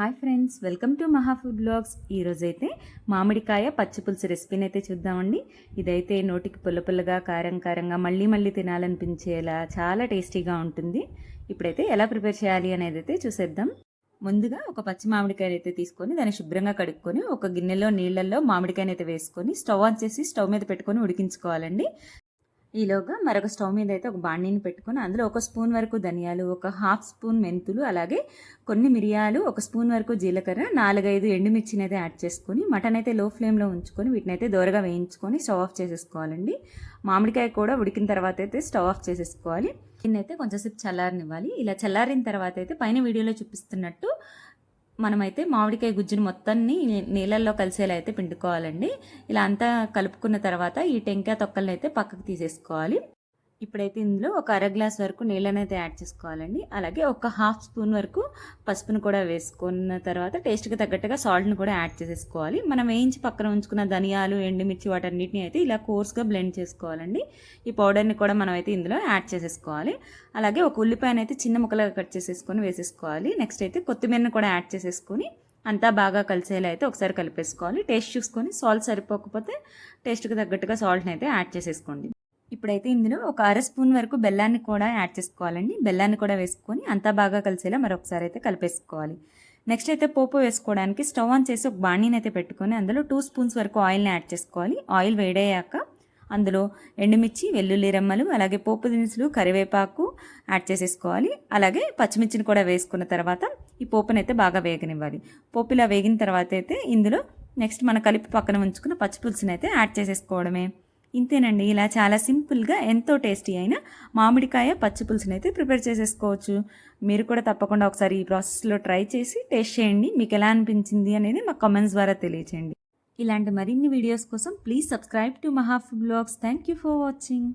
Hi friends welcome to Maha food blogs. ఈరోజు అయితే మామిడికాయ పచ్చి పులుసు రెసిపీని అయితే చూద్దామండి. ఇదైతే నోటికి పుల్ల పుల్లగా కారం కారంగా మళ్ళీ మళ్ళీ తినాలనిపించేలా చాలా టేస్టీగా ఉంటుంది. ఇప్పుడైతే ఎలా ప్రిపేర్ చేయాలి అనేది అయితే చూసేద్దాం. ముందుగా ఒక పచ్చి మామిడికాయని అయితే తీసుకొని దాన్ని శుభ్రంగా కడుక్కొని ఒక గిన్నెలో నీళ్ళల్లో మామిడికాయని అయితే వేసుకొని స్టవ్ ఆన్ చేసి స్టవ్ మీద పెట్టుకొని ఉడికించుకోవాలండి. ఈలోగా మరొక స్టవ్ మీద అయితే ఒక బాండీని పెట్టుకొని అందులో ఒక స్పూన్ వరకు ధనియాలు ఒక హాఫ్ స్పూన్ మెంతులు అలాగే కొన్ని మిరియాలు ఒక స్పూన్ వరకు జీలకర్ర నాలుగైదు ఎండుమిర్చిని అయితే యాడ్ చేసుకొని మటన్ అయితే లో ఫ్లేమ్లో ఉంచుకొని వీటిని అయితే దోరగా వేయించుకొని స్టవ్ ఆఫ్ చేసేసుకోవాలండి. మామిడికాయ కూడా ఉడికిన తర్వాత అయితే స్టవ్ ఆఫ్ చేసేసుకోవాలి. దీన్ని అయితే కొంచెంసేపు చల్లారనివ్వాలి. ఇలా చల్లారిన తర్వాత అయితే పైన వీడియోలో చూపిస్తున్నట్టు మనమైతే మామిడికాయ గుజ్జును మొత్తాన్ని నీళ్ళల్లో కలిసేలా అయితే పిండుకోవాలండి. ఇలా అంతా కలుపుకున్న తర్వాత ఈ టెంకాయ తొక్కలను అయితే పక్కకు తీసేసుకోవాలి. ఇప్పుడైతే ఇందులో ఒక అర గ్లాస్ వరకు నీళ్ళనైతే యాడ్ చేసుకోవాలండి. అలాగే ఒక హాఫ్ స్పూన్ వరకు పసుపును కూడా వేసుకున్న తర్వాత టేస్ట్కి తగ్గట్టుగా సాల్ట్ని కూడా యాడ్ చేసేసుకోవాలి. మనం వేయించి పక్కన ఉంచుకున్న ధనియాలు ఎండుమిర్చి వాటన్నిటిని అయితే ఇలా కోర్స్గా బ్లెండ్ చేసుకోవాలండి. ఈ పౌడర్ని కూడా మనం అయితే ఇందులో యాడ్ చేసేసుకోవాలి. అలాగే ఒక ఉల్లిపాయను అయితే చిన్న ముక్కలుగా కట్ చేసేసుకొని వేసేసుకోవాలి. నెక్స్ట్ అయితే కొత్తిమీరని కూడా యాడ్ చేసేసుకొని అంతా బాగా కలిసేలా అయితే ఒకసారి కలిపేసుకోవాలి. టేస్ట్ చూసుకొని సాల్ట్ సరిపోకపోతే టేస్ట్కి తగ్గట్టుగా సాల్ట్ని అయితే యాడ్ చేసేసుకోండి. ఇప్పుడైతే ఇందులో ఒక అర స్పూన్ వరకు బెల్లాన్ని కూడా యాడ్ చేసుకోవాలండి. బెల్లాన్ని కూడా వేసుకొని అంతా బాగా కలిసేలా మరొకసారి అయితే కలిపేసుకోవాలి. నెక్స్ట్ అయితే పోపు వేసుకోవడానికి స్టవ్ ఆన్ చేసి ఒక బాణీని అయితే పెట్టుకొని అందులో టూ స్పూన్స్ వరకు ఆయిల్ని యాడ్ చేసుకోవాలి. ఆయిల్ వేడయ్యాక అందులో ఎండుమిర్చి వెల్లుల్లి రెమ్మలు అలాగే పోపు దినుసులు కరివేపాకు యాడ్ చేసేసుకోవాలి. అలాగే పచ్చిమిర్చిని కూడా వేసుకున్న తర్వాత ఈ పోపుని అయితే బాగా వేగనివ్వాలి. పోపు ఇలా వేగిన తర్వాత అయితే ఇందులో నెక్స్ట్ మన కలిపి పక్కన ఉంచుకున్న పచ్చిపులుసుని అయితే యాడ్ చేసేసుకోవడమే. ఇంతేనండి. ఇలా చాలా సింపుల్గా ఎంతో టేస్టీ అయిన మామిడికాయ పచ్చి పులుసుని అయితే ప్రిపేర్ చేసేసుకోవచ్చు. మీరు కూడా తప్పకుండా ఒకసారి ఈ ప్రాసెస్లో ట్రై చేసి టేస్ట్ చేయండి. మీకు ఎలా అనిపించింది అనేది మా కామెంట్స్ ద్వారా తెలియచేయండి. ఇలాంటి మరిన్ని వీడియోస్ కోసం please subscribe to Maha food blogs. Thank you for watching.